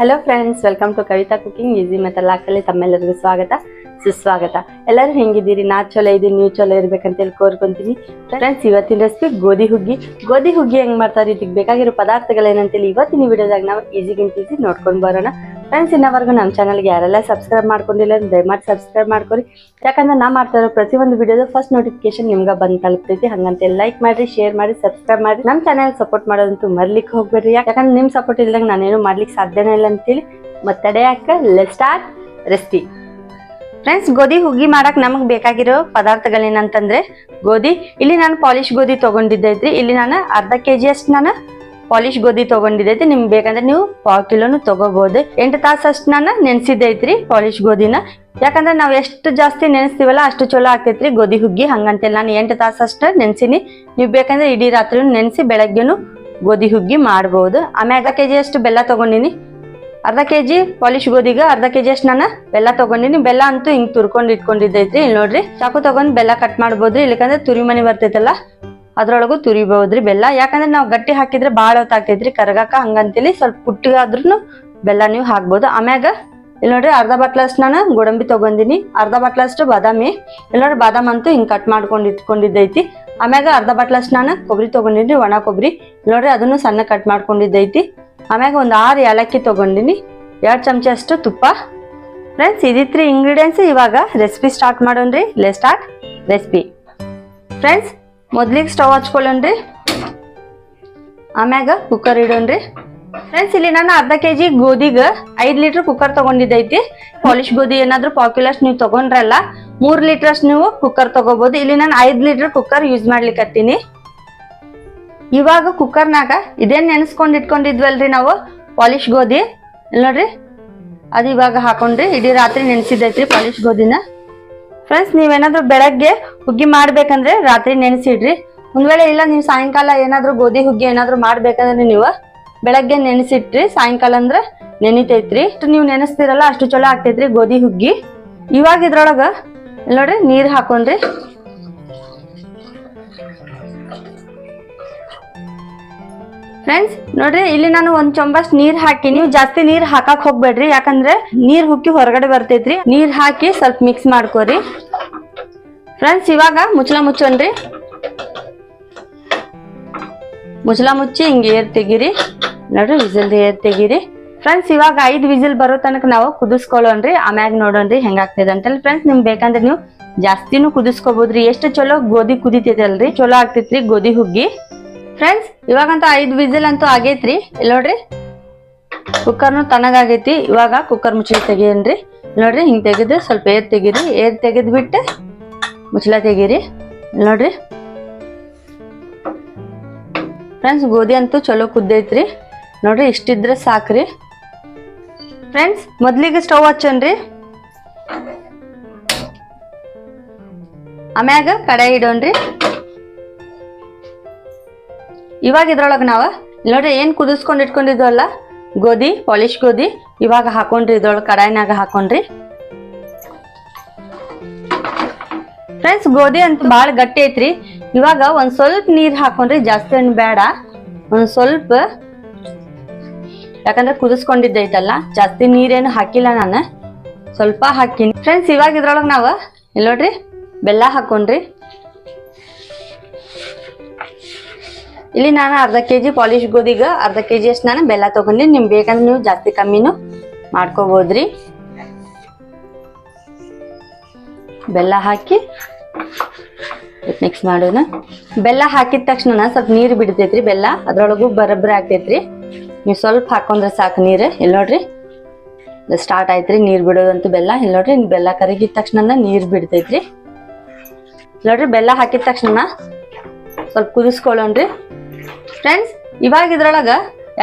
Hello friends welcome to Kavita cooking easy ಮತ್ತು ಲಾಕಲ್ಲಿ ತಮ್ಮೆಲ್ಲರಿಗೂ ಸ್ವಾಗತ, ಸುಸ್ವಾಗತ. ಎಲ್ಲರೂ ಹೆಂಗಿದ್ದೀರಿ? ನಾ ಚಲೋ ಇದ್ದೀನಿ, ನೀವು ಚಲೋ ಇರ್ಬೇಕಂತ ಹೇಳಿ ಕೋರ್ಕೊಂತೀನಿ. ಫ್ರೆಂಡ್ಸ್ ಇವತ್ತಿನ ರೆಸಿಪಿ ಗೋಧಿ ಹುಗ್ಗಿ. ಗೋಧಿ ಹುಗ್ಗಿ ಹೆಂಗೆ ಮಾಡ್ತಾರೆ? ಇದಕ್ಕೆ ಬೇಕಾಗಿರೋ ಪದಾರ್ಥಗಳೇನಂತೇಳಿ ಇವತ್ತಿನ ವಿಡಿಯೋದಾಗ ನಾವು ಈಸಿಗಿಂತ ಈಸಿ ನೋಡ್ಕೊಂಡು ಬರೋಣ. ಫ್ರೆಂಡ್ಸ್ ಇನ್ನವರೆಗೂ ನಮ್ಮ ಚಾನಲ್ಗೆ ಯಾರೆಲ್ಲ ಸಬ್ಸ್ಕ್ರೈಬ್ ಮಾಡ್ಕೊಂಡಿಲ್ಲ ದಯಮಾಡಿ ಸಬ್ಸ್ಕ್ರೈಬ್ ಮಾಡ್ಕೊರಿ. ಯಾಕಂದ್ರೆ ನಾ ಮಾಡ್ತಾ ಇರೋ ಪ್ರತಿಯೊಂದು ವಿಡಿಯೋದ ಫಸ್ಟ್ ನೋಟಿಫಿಕೇಶನ್ ನಿಮ್ಗೆ ಬಂದು ತಲುಪ್ತೈತಿ. ಹಂಗಂತೆ ಲೈಕ್ ಮಾಡಿ ಶೇರ್ ಮಾಡಿ ಸಬ್ಸ್ಕ್ರೈಬ್ ಮಾಡಿ ನಮ್ಮ ಚಾನಲ್ ಸಪೋರ್ಟ್ ಮಾಡೋದಂತೂ ಮರ್ಲಿಕ್ಕೆ ಹೋಗ್ಬೇಡ್ರಿ. ಯಾಕಂದ್ರೆ ನಿಮ್ಮ ಸಪೋರ್ಟ್ ಇಲ್ದಂಗೆ ನಾನೇನು ಮಾಡ್ಲಿಕ್ಕೆ ಸಾಧ್ಯನೇ ಇಲ್ಲ ಅಂತೇಳಿ ಮತ್ತಡೆ ಯಾಕ? ಲೆಟ್ ರೆಸ್ಟಿ ಫ್ರೆಂಡ್ಸ್ ಗೋಧಿ ಹುಗ್ಗಿ ಮಾಡಕ್ ನಮಗೆ ಬೇಕಾಗಿರೋ ಪದಾರ್ಥಗಳೇನಂತಂದ್ರೆ ಗೋಧಿ. ಇಲ್ಲಿ ನಾನು ಪಾಲಿಶ್ ಗೋಧಿ ತಗೊಂಡಿದ್ದೈತ್ರಿ ಇಲ್ಲಿ ನಾನು ಅರ್ಧ ಕೆ ಜಿ ಅಷ್ಟು ನಾನು ಪಾಲಿಶ್ ಗೋಧಿ ತಗೊಂಡಿದೈತಿ, ನಿಮ್ಗೆ ಬೇಕಂದ್ರೆ ನೀವು ಪಾವ್ ಕಿಲೋನು ತಗೋಬಹುದು ಎಂಟು ತಾಸು ಅಷ್ಟು ನಾನು ನೆನೆಸಿದ್ದೈತ್ರಿ ಪಾಲಿಶ್ ಗೋಧಿನ. ಯಾಕಂದ್ರೆ ನಾವು ಎಷ್ಟು ಜಾಸ್ತಿ ನೆನೆಸ್ತೀವಲ್ಲ ಅಷ್ಟು ಚಲೋ ಆಗ್ತೈತ್ರಿ ಗೋಧಿ ಹುಗ್ಗಿ ಹಂಗಂತೇಳಿ. ನಾನು ಎಂಟು ತಾಸು ಅಷ್ಟು ನೆನೆಸಿನಿ. ನೀವು ಬೇಕಂದ್ರೆ ಇಡೀ ರಾತ್ರಿ ನೆನೆಸಿ ಬೆಳಗ್ಗೆನು ಗೋಧಿ ಹುಗ್ಗಿ ಮಾಡ್ಬೋದು. ಆಮ್ಯಾಗ ಕೆ ಜಿಯಷ್ಟು ಬೆಲ್ಲ ತಗೊಂಡಿನಿ. ಅರ್ಧ ಕೆ ಜಿ ಪಾಲಿಶ್ ಗೋಧಿಗೆ ಅರ್ಧ ಕೆ ಜಿ ಅಷ್ಟು ನಾನು ಬೆಲ್ಲ ತಗೊಂಡಿನಿ. ಬೆಲ್ಲ ಅಂತೂ ಹಿಂಗ್ ತುರ್ಕೊಂಡು ಇಟ್ಕೊಂಡಿದ್ದೈತ್ರಿ. ಇಲ್ಲಿ ನೋಡ್ರಿ, ಚಾಕು ತೊಗೊಂಡು ಬೆಲ್ಲ ಕಟ್ ಮಾಡ್ಬೋದ್ರಿ. ಇಲ್ಲಿಕಂದ್ರೆ ತುರಿ ಮನಿ ಬರ್ತೈತಲ್ಲ ಅದ್ರೊಳಗು ತುರಿಬಹುದ್ರಿ ಬೆಲ್ಲ. ಯಾಕಂದ್ರೆ ನಾವು ಗಟ್ಟಿ ಹಾಕಿದ್ರೆ ಭಾಳ ಹೊತ್ತಾಕೈತ್ರಿ ಕರಗಾಕ ಹಂಗಂತೇಳಿ ಸ್ವಲ್ಪ ಕುಟ್ಟಿಗಾದ್ರೂ ಬೆಲ್ಲ ನೀವು ಹಾಕ್ಬೋದು. ಆಮ್ಯಾಗ ಇಲ್ಲಿ ನೋಡ್ರಿ ಅರ್ಧ ಬಟ್ಲಷ್ಟು ನಾನು ಗೋಡಂಬಿ ತಗೊಂಡಿನಿ. ಅರ್ಧ ಬಟ್ಲಷ್ಟು ಬಾದಾಮಿ. ಇಲ್ಲಿ ನೋಡ್ರಿ ಬಾದಾಮ್ ಅಂತೂ ಹಿಂಗೆ ಕಟ್ ಮಾಡ್ಕೊಂಡು ಇಟ್ಕೊಂಡಿದ್ದೈತಿ. ಆಮ್ಯಾಗ ಅರ್ಧ ಬಟ್ಲಷ್ಟು ನಾನು ಕೊಬ್ಬರಿ ತೊಗೊಂಡಿನಿ, ಒಣ ಕೊಬ್ಬರಿ. ಇಲ್ಲಿ ನೋಡ್ರಿ ಅದನ್ನು ಸಣ್ಣ ಕಟ್ ಮಾಡ್ಕೊಂಡಿದ್ದೈತಿ. ಆಮ್ಯಾಗ ಒಂದು ಆರು ಏಲಕ್ಕಿ ತಗೊಂಡಿನಿ. ಎರಡು ಚಮಚ ಅಷ್ಟು ತುಪ್ಪ. ಫ್ರೆಂಡ್ಸ್ ಇದಿತ್ರಿ ಇಂಗ್ರೀಡಿಯೆಂಟ್ಸ್ ಇವಾಗ ರೆಸಿಪಿ ಸ್ಟಾರ್ಟ್ ಮಾಡೋಣ್ರಿ. ಲೆ ಸ್ಟಾರ್ಟ್ ರೆಸಿಪಿ ಫ್ರೆಂಡ್ಸ್ ಮೊದ್ಲಿಗೆ ಸ್ಟವ್ ಹಚ್ಕೊಳ್ಳೋಣ್ರಿ. ಆಮ್ಯಾಗ ಕುಕ್ಕರ್ ಇಡೋಣ್ರಿ. ಫ್ರೆಂಡ್ಸ್ ಇಲ್ಲಿ ನಾನು ಅರ್ಧ ಕೆ ಜಿ ಗೋಧಿಗೆ ಐದು ಲೀಟರ್ ಕುಕ್ಕರ್ ತಗೊಂಡಿದ್ದೈತಿ. ಪಾಲಿಶ್ ಗೋಧಿ ಏನಾದರೂ ಪಾಪ್ಯುಲರ್ಸ್ ನೀವು ತಗೊಂಡ್ರಲ್ಲ, ಮೂರ್ ಲೀಟರ್ ಅಷ್ಟು ನೀವು ಕುಕ್ಕರ್ ತಗೋಬಹುದು ಇಲ್ಲಿ ನಾನು ಐದು ಲೀಟರ್ ಕುಕ್ಕರ್ ಯೂಸ್ ಮಾಡ್ಲಿಕ್ಕತ್ತೀನಿ ಇವಾಗ ಕುಕ್ಕರ್ನಾಗ ಇದೇನ್ ನೆನೆಸ್ಕೊಂಡು ಇಟ್ಕೊಂಡಿದ್ವಲ್ರಿ ನಾವು? ಪಾಲಿಶ್ ಗೋಧಿ. ಇಲ್ಲ ನೋಡ್ರಿ. ಅದು ಇವಾಗ ಹಾಕೊಂಡ್ರಿ. ಇಡೀ ರಾತ್ರಿ ನೆನೆಸಿದೈತ್ರಿ ಪಾಲಿಶ್ ಗೋಧಿನ. ಫ್ರೆಂಡ್ಸ್ ನೀವೇನಾದ್ರೂ ಬೆಳಗ್ಗೆ ಹುಗ್ಗಿ ಮಾಡ್ಬೇಕಂದ್ರೆ ರಾತ್ರಿ ನೆನೆಸಿಡ್ರಿ. ಒಂದ್ ವೇಳೆ ಇಲ್ಲ, ನೀವು ಸಾಯಂಕಾಲ ಏನಾದ್ರೂ ಗೋಧಿ ಹುಗ್ಗಿ ಏನಾದರೂ ಮಾಡ್ಬೇಕಂದ್ರೆ ನೀವು ಬೆಳಗ್ಗೆ ನೆನೆಸಿಟ್ರಿ. ಸಾಯಂಕಾಲ ಅಂದ್ರೆ ನೆನಿತೈತ್ರಿ. ಇಷ್ಟು ನೀವು ನೆನೆಸ್ತಿರಲ್ಲ, ಅಷ್ಟು ಚಲೋ ಆಗ್ತೈತ್ರಿ ಗೋಧಿ ಹುಗ್ಗಿ. ಇವಾಗ ಇದ್ರೊಳಗ, ನೋಡ್ರಿ, ನೀರ್ ಹಾಕೊಂಡ್ರಿ. ಫ್ರೆಂಡ್ಸ್ ನೋಡ್ರಿ, ಇಲ್ಲಿ ನಾನು ಒಂದ್ ಚೊಂಬಷ್ಟು ನೀರ್ ಹಾಕಿ, ನೀವು ಜಾಸ್ತಿ ನೀರ್ ಹಾಕಕ್ ಹೋಗ್ಬೇಡ್ರಿ, ಯಾಕಂದ್ರೆ ನೀರ್ ಹುಕ್ಕಿ ಹೊರಗಡೆ ಬರ್ತೈತ್ರಿ. ನೀರ್ ಹಾಕಿ ಸ್ವಲ್ಪ ಮಿಕ್ಸ್ ಮಾಡ್ಕೋರಿ. ಫ್ರೆಂಡ್ಸ್ ಇವಾಗ ಮುಚ್ಚಲ ಮುಚ್ಚನ್ರಿ ಮುಚ್ಚಲ ಮುಚ್ಚಿ ಹಿಂಗೆ ಏರ್ ತೆಗೀರಿ. ನೋಡ್ರಿ ವಿಸಿಲ್ ಏರ್ ತೆಗೀರಿ. ಫ್ರೆಂಡ್ಸ್ ಇವಾಗ ಐದ್ ವಿಸಿಲ್ ಬರೋ ತನಕ ನಾವು ಕುದಿಸ್ಕೊಳ್ಳೋಣ್ರಿ. ಆಮ್ಯಾಗ ನೋಡೋಣ್ರಿ ಹೆಂಗಾಗ್ತದೆ ಅಂತೇಳಿ. ಫ್ರೆಂಡ್ಸ್ ನಿಮ್ಗೆ ಬೇಕಂದ್ರೆ ನೀವು ಜಾಸ್ತಿನೂ ಕುದಿಸ್ಕೋಬಹುದ್ರಿ ಎಷ್ಟು ಚಲೋ ಗೋಧಿ ಕುದಿತೈತಲ್ರಿ. ಚಲೋ ಆಗ್ತೈತ್ರಿ ಗೋಧಿ ಹುಗ್ಗಿ. ಫ್ರೆಂಡ್ಸ್ ಇವಾಗಂತೂ ಐದು ವಿಸಿಲ್ ಅಂತೂ ಆಗೈತ್ರಿ. ಇಲ್ಲಿ ನೋಡ್ರಿ. ಕುಕ್ಕರ್ನು ತಣ್ಣಗಾಗೈತಿ. ಇವಾಗ ಕುಕ್ಕರ್ ಮುಚ್ಚಳ ತೆಗಿಯನ್ರಿ. ನೋಡ್ರಿ, ಹಿಂಗೆ ತೆಗೆದ್ರೆ ಸ್ವಲ್ಪ ಏರ್ ತೆಗೀರಿ. ಏರ್ ತೆಗೆದು ಬಿಟ್ಟು ಮುಚ್ಚಳ ತೆಗೀರಿ. ನೋಡ್ರಿ. ಫ್ರೆಂಡ್ಸ್ ಗೋಧಿ ಅಂತೂ ಚಲೋ ಕುದ್ದೈತ್ರಿ. ನೋಡ್ರಿ, ಇಷ್ಟಿದ್ರೆ ಸಾಕ್ರಿ. ಫ್ರೆಂಡ್ಸ್ ಮೊದ್ಲಿಗೆ ಸ್ಟವ್ ಹಚ್ಚನ್ರಿ. ಆಮ್ಯಾಗ ಕಡಾಯಿ ಇಡೋಣ್ರಿ. ಇವಾಗ ಇದ್ರೊಳಗೆ ನಾವು ನೋಡ್ರಿ ಏನು ಕುದಿಸ್ಕೊಂಡು ಇಟ್ಕೊಂಡಿದ್ವಲ್ಲ ಗೋಧಿ ಪಾಲಿಶ್ ಗೋಧಿ, ಇವಾಗ ಹಾಕೊಂಡ್ರಿ ಇದ್ರೊಳಗೆ ಕಡಾಯಿನಾಗ ಹಾಕೊಂಡ್ರಿ. ಫ್ರೆಂಡ್ಸ್ ಗೋಧಿ ಅಂತ ಭಾಳ ಗಟ್ಟಿ ಐತ್ರಿ. ಇವಾಗ ಒಂದು ಸ್ವಲ್ಪ ನೀರು ಹಾಕೊಂಡ್ರಿ, ಜಾಸ್ತಿ ಏನು ಬೇಡ. ಒಂದು ಸ್ವಲ್ಪ, ಯಾಕಂದ್ರೆ ಕುದಿಸ್ಕೊಂಡಿದ್ದೈತಲ್ಲ, ಜಾಸ್ತಿ ನೀರೇನು ಹಾಕಿಲ್ಲ ನಾನು. ಸ್ವಲ್ಪ ಹಾಕಿನಿ. ಫ್ರೆಂಡ್ಸ್ ಇವಾಗ ಇದ್ರೊಳಗೆ ನಾವು ನೋಡ್ರಿ, ಬೆಲ್ಲ ಹಾಕೊಂಡ್ರಿ. ಇಲ್ಲಿ ನಾನು ಅರ್ಧ ಕೆ ಜಿ ಪಾಲಿಶ್ ಗೋಧಿಗೆ, ಅರ್ಧ ಕೆ ಜಿ ಅಷ್ಟು ನಾನು ಬೆಲ್ಲ ತಗೊಂಡು ನಿಮ್ಗೆ ಬೇಕಂದ್ರೆ ನೀವು ಜಾಸ್ತಿ ಕಮ್ಮಿನೂ ಮಾಡ್ಕೋಬೋದ್ರಿ. ಬೆಲ್ಲ ಹಾಕಿ ಮಿಕ್ಸ್ ಮಾಡೋಣ. ಬೆಲ್ಲ ಹಾಕಿದ ತಕ್ಷಣ ಸ್ವಲ್ಪ ನೀರು ಬಿಡ್ತೈತ್ರಿ ಬೆಲ್ಲ, ಅದ್ರೊಳಗೂ ಬರಬ್ರಿ ಆಗ್ತೈತ್ರಿ. ನೀವು ಸ್ವಲ್ಪ ಹಾಕೊಂಡ್ರೆ ಸಾಕು ನೀರು. ಇಲ್ಲಿ ನೋಡ್ರಿ ಸ್ಟಾರ್ಟ್ ಆಯ್ತ್ರಿ ನೀರು ಬಿಡೋದಂತೂ ಬೆಲ್ಲ. ಇಲ್ಲಿ ನೋಡ್ರಿ, ಬೆಲ್ಲ ಕರಗಿದ ತಕ್ಷಣ ನೀರು ಬಿಡ್ತೈತ್ರಿ. ನೋಡ್ರಿ, ಬೆಲ್ಲ ಹಾಕಿದ ತಕ್ಷಣ ಸ್ವಲ್ಪ ಕುದಿಸ್ಕೊಳ್ಳೋಣ್ರಿ. ಫ್ರೆಂಡ್ಸ್ ಇವಾಗ ಇದ್ರೊಳಗ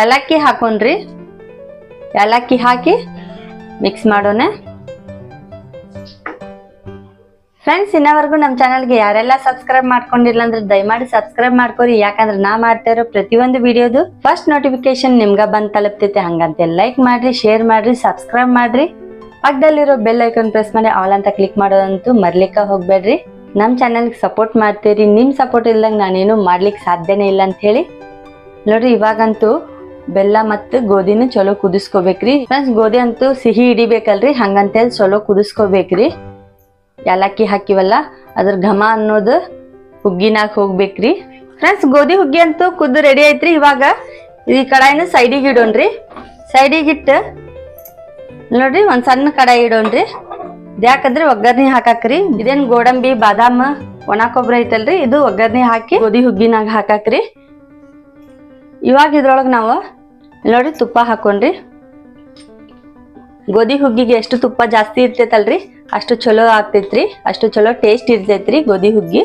ಏಲಕ್ಕಿ ಹಾಕೊಂಡ್ರಿ. ಏಲಕ್ಕಿ ಹಾಕಿ ಮಿಕ್ಸ್ ಮಾಡೋಣ. ಫ್ರೆಂಡ್ಸ್ ಇನ್ನವರೆಗೂ ನಮ್ಮ ಚಾನಲ್ಗೆ ಯಾರೆಲ್ಲ ಸಬ್ಸ್ಕ್ರೈಬ್ ಮಾಡ್ಕೊಂಡಿಲ್ಲ ಅಂದ್ರೆ ದಯಮಾಡಿ ಸಬ್ಸ್ಕ್ರೈಬ್ ಮಾಡ್ಕೊರಿ. ಯಾಕಂದ್ರೆ ನಾ ಮಾಡ್ತಾ ಇರೋ ಪ್ರತಿಯೊಂದು ವಿಡಿಯೋದು ಫಸ್ಟ್ ನೋಟಿಫಿಕೇಶನ್ ನಿಮ್ಗೆ ಬಂದ್ ತಲುಪ್ತೈತೆ. ಹಂಗಂತೆ ಲೈಕ್ ಮಾಡ್ರಿ ಶೇರ್ ಮಾಡ್ರಿ ಸಬ್ಸ್ಕ್ರೈಬ್ ಮಾಡ್ರಿ. ಪಕ್ಕದಲ್ಲಿರೋ ಬೆಲ್ ಐಕಾನ್ ಪ್ರೆಸ್ ಮಾಡಿ ಆಲ್ ಅಂತ ಕ್ಲಿಕ್ ಮಾಡೋದಂತೂ ಮರ್ಲಿಕ್ಕ ಹೋಗ್ಬೇಡ್ರಿ. ನಮ್ಮ ಚಾನಲ್ಗೆ ಸಪೋರ್ಟ್ ಮಾಡ್ತೀರಿ ನಿಮ್ಮ ಸಪೋರ್ಟ್ ಇಲ್ದಂಗೆ ನಾನೇನು ಮಾಡ್ಲಿಕ್ಕೆ ಸಾಧ್ಯನೇ ಇಲ್ಲ ಅಂತ ಹೇಳಿ ನೋಡ್ರಿ, ಇವಾಗಂತೂ ಬೆಲ್ಲ ಮತ್ತು ಗೋಧಿನ ಚಲೋ ಕುದಿಸ್ಕೋಬೇಕ್ರಿ. ಫ್ರೆಂಡ್ಸ್, ಗೋಧಿ ಅಂತೂ ಸಿಹಿ ಹಿಡಿಬೇಕಲ್ರಿ, ಹಂಗಂತೇಳಿ ಚಲೋ ಕುದಿಸ್ಕೋಬೇಕ್ರಿ. ಏಲಕ್ಕಿ ಹಾಕಿವಲ್ಲ, ಅದ್ರ ಘಮ ಅನ್ನೋದು ಹುಗ್ಗಿನಾಗ ಹೋಗ್ಬೇಕ್ರಿ. ಫ್ರೆಂಡ್ಸ್, ಗೋಧಿ ಹುಗ್ಗಿ ಅಂತೂ ಕುದ್ದು ರೆಡಿ ಐತ್ರಿ ಇವಾಗ. ಈ ಕಡಾಯಿನ ಸೈಡಿಗೆ ಇಡೋಣ್ರಿ. ಸೈಡಿಗೆ ಇಟ್ಟು, ನೋಡ್ರಿ, ಒಂದು ಸಣ್ಣ ಕಡಾಯಿ ಇಡೋಣ್ರಿ. ಯಾಕಂದ್ರೆ ಒಗ್ಗರ್ಣಿ ಹಾಕಾಕ್ರಿ. ಇದೇನ್ ಗೋಡಂಬಿ, ಬಾದಾಮ, ಒಣ ಕೊಬ್ಬರಿ ಐತಲ್ರಿ. ಇದು ಒಗ್ಗರ್ಣಿ ಹಾಕಿ ಗೋಧಿ ಹುಗ್ಗಿನಾಗ ಹಾಕಾಕ್ರಿ. ಇವಾಗ ಇದ್ರೊಳಗೆ ನಾವು ನೋಡಿ ತುಪ್ಪ ಹಾಕೊಂಡ್ರಿ. ಗೋಧಿ ಹುಗ್ಗಿಗೆ ಎಷ್ಟು ತುಪ್ಪ ಜಾಸ್ತಿ ಇರ್ತೈತಲ್ರಿ, ಅಷ್ಟು ಚಲೋ ಆಗ್ತೈತ್ರಿ, ಅಷ್ಟು ಚಲೋ ಟೇಸ್ಟ್ ಇರ್ತೈತ್ರಿ ಗೋಧಿ ಹುಗ್ಗಿ.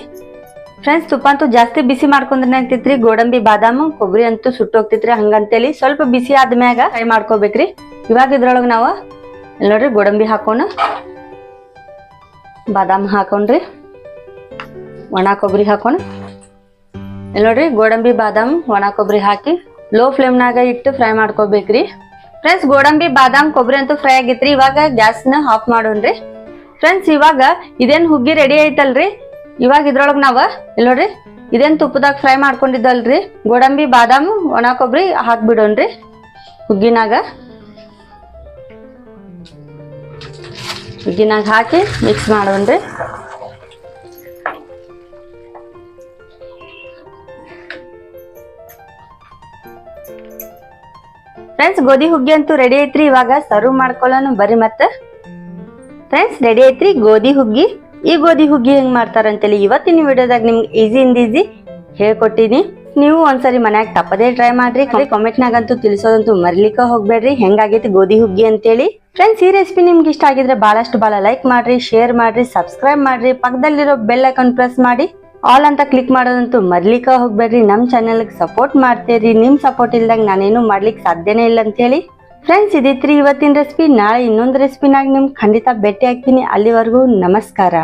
ಫ್ರೆಂಡ್ಸ್, ತುಪ್ಪ ಅಂತೂ ಜಾಸ್ತಿ ಬಿಸಿ ಮಾಡ್ಕೊಂಡ್ರೆ ಆಗ್ತೈತ್ರಿ, ಗೋಡಂಬಿ, ಬಾದಾಮು ಕೊಬ್ಬರಿ ಅಂತೂ ಸುಟ್ಟೋಗ್ತೈತ್ರಿ ಹಂಗಂತೇಳಿ ಸ್ವಲ್ಪ ಬಿಸಿ ಆದ್ಮ್ಯಾಗ ಫ್ರೈ ಮಾಡ್ಕೋಬೇಕ್ರಿ. ಇವಾಗ ಇದ್ರೊಳಗೆ ನಾವು ನೋಡ್ರಿ ಗೋಡಂಬಿ ಹಾಕೋಣ. ಬಾದಾಮ್ ಹಾಕೊಂಡ್ರಿ ಒಣ ಕೊಬ್ಬರಿ ಹಾಕೊಂಡು ಇಲ್ಲಿ ನೋಡ್ರಿ, ಗೋಡಂಬಿ ಬಾದಾಮ್, ಒಣ ಕೊಬ್ಬರಿ ಹಾಕಿ ಲೋ ಫ್ಲೇಮ್ನಾಗ ಇಟ್ಟು ಫ್ರೈ ಮಾಡ್ಕೋಬೇಕ್ರಿ. ಫ್ರೆಂಡ್ಸ್ ಗೋಡಂಬಿ, ಬಾದಾಮ್, ಕೊಬ್ಬರಿ ಅಂತೂ ಫ್ರೈ ಆಗೈತ್ರಿ. ಇವಾಗ ಗ್ಯಾಸ್ನ ಆಫ್ ಮಾಡೋಣ್ರಿ ಫ್ರೆಂಡ್ಸ್ ಇವಾಗ ಇದೇನು ಹುಗ್ಗಿ ರೆಡಿ ಐತಲ್ರಿ? ಇವಾಗ ಇದ್ರೊಳಗೆ ನಾವು ಇಲ್ಲಿ ನೋಡ್ರಿ, ಇದೇನು ತುಪ್ಪದಾಗ ಫ್ರೈ ಮಾಡ್ಕೊಂಡಿದ್ದಲ್ರಿ? ಗೋಡಂಬಿ, ಬಾದಾಮ್, ಒಣ ಕೊಬ್ಬರಿ ಹಾಕ್ಬಿಡೋಣ್ರಿ. ಹುಗ್ಗಿನಾಗ. ಹುಗ್ಗಿನಾಗ ಹಾಕಿ ಮಿಕ್ಸ್ ಮಾಡೋಣ್ರಿ ಫ್ರೆಂಡ್ಸ್ ಗೋಧಿ ಹುಗ್ಗಿ ಅಂತೂ ರೆಡಿ ಐತ್ರಿ. ಇವಾಗ ಸರ್ವ್ ಮಾಡ್ಕೊಳ್ಳೋಣ. ಬರ್ರಿ ಮತ್ತೆ. ಫ್ರೆಂಡ್ಸ್ ರೆಡಿ ಐತ್ರಿ. ಗೋಧಿ ಹುಗ್ಗಿ. ಈ ಗೋಧಿ ಹುಗ್ಗಿ ಹೆಂಗ್ ಮಾಡ್ತಾರಂತೇಳಿ ಇವತ್ತಿನ ವಿಡಿಯೋದಾಗ ನಿಮ್ಗೆ ಈಸಿ ಇಂದ ಈಸಿ ಹೇಳ್ಕೊಟ್ಟಿನಿ. ನೀವು ಒಂದ್ಸರಿ ಮನ್ಯಾಗ ತಪ್ಪದೇ ಟ್ರೈ ಮಾಡ್ರಿ. ಕಾಮೆಂಟ್ನಾಗಂತೂ ತಿಳಿಸೋದಂತೂ ಮರ್ಲಿಕ್ಕ ಹೋಗ್ಬೇಡ್ರಿ. ಹೆಂಗಾಗೈತಿ ಗೋಧಿ ಹುಗ್ಗಿ ಅಂತೇಳಿ. ಫ್ರೆಂಡ್ಸ್ ಈ ರೆಸಿಪಿ ನಿಮ್ಗೆ ಇಷ್ಟ ಆಗಿದ್ರೆ ಬಹಳಷ್ಟು ಬಹಳ ಲೈಕ್ ಮಾಡ್ರಿ ಶೇರ್ ಮಾಡ್ರಿ ಸಬ್ಸ್ಕ್ರೈಬ್ ಮಾಡ್ರಿ. ಪಕ್ಕದಲ್ಲಿರೋ ಬೆಲ್ ಐಕಾನ್ ಪ್ರೆಸ್ ಮಾಡಿ. ಆಲ್ ಅಂತ ಕ್ಲಿಕ್ ಮಾಡೋದಂತೂ ಮರ್ಲಿಕ್ಕ ಹೋಗ್ಬೇಡ್ರಿ. ನಮ್ಮ ಚಾನೆಲ್ಗೆ ಸಪೋರ್ಟ್ ಮಾಡ್ತೀರಿ. ನಿಮ್ ಸಪೋರ್ಟ್ ಇಲ್ದಾಗ ನಾನೇನು ಮಾಡ್ಲಿಕ್ಕೆ ಸಾಧ್ಯನೇ ಇಲ್ಲ ಅಂತೇಳಿ. ಫ್ರೆಂಡ್ಸ್ ಇದಿತ್ರಿ ಇವತ್ತಿನ ರೆಸಿಪಿ ನಾಳೆ ಇನ್ನೊಂದು ರೆಸಿಪಿನಾಗ ನಿಮ್ಗೆ ಖಂಡಿತ ಭೇಟಿ ಆಗ್ತೀನಿ. ಅಲ್ಲಿವರೆಗೂ ನಮಸ್ಕಾರ.